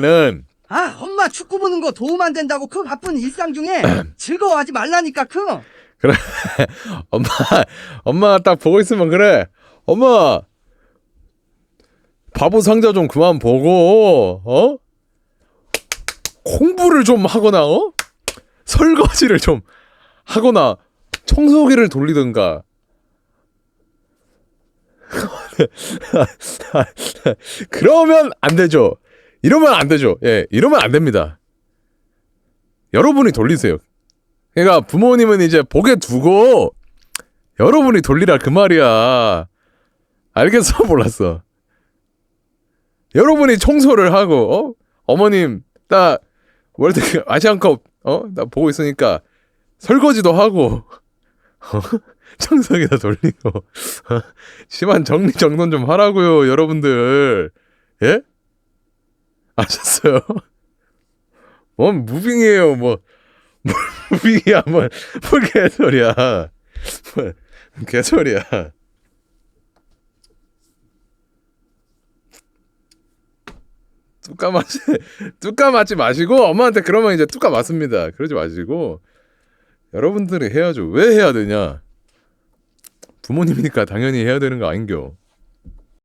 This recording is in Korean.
는 아, 엄마 축구 보는 거 도움 안 된다고 그 바쁜 일상 중에 즐거워하지 말라니까 그. 엄마 엄마가 딱 보고 있으면 그래. 엄마 바보 상자 좀 그만 보고 어? 공부를 좀 하거나 어? 설거지를 좀 하거나 청소기를 돌리든가. 그러면 안 되죠 이러면 안 되죠 예 이러면 안 됩니다 여러분이 돌리세요 그러니까 부모님은 이제 보게 두고 여러분이 돌리라 그 말이야. 알겠어 몰랐어. 여러분이 청소를 하고 어? 어머님 나 월드 아시안컵 어 나 보고 있으니까 설거지도 하고 어? 청소기다 돌리고 어? 심한 정리 정돈 좀 하라고요 여러분들 예 아셨어요? 뭔 무빙이에요? 뭐 무빙이야? 뭐, 뭐 개소리야? 뭐 개소리야? 뚜까 맞지 뚜까 맞지 마시고 엄마한테 그러면 이제 뚜까 맞습니다. 그러지 마시고 여러분들이 해야죠. 왜 해야 되냐? 부모님이니까 당연히 해야 되는 거 아닌겨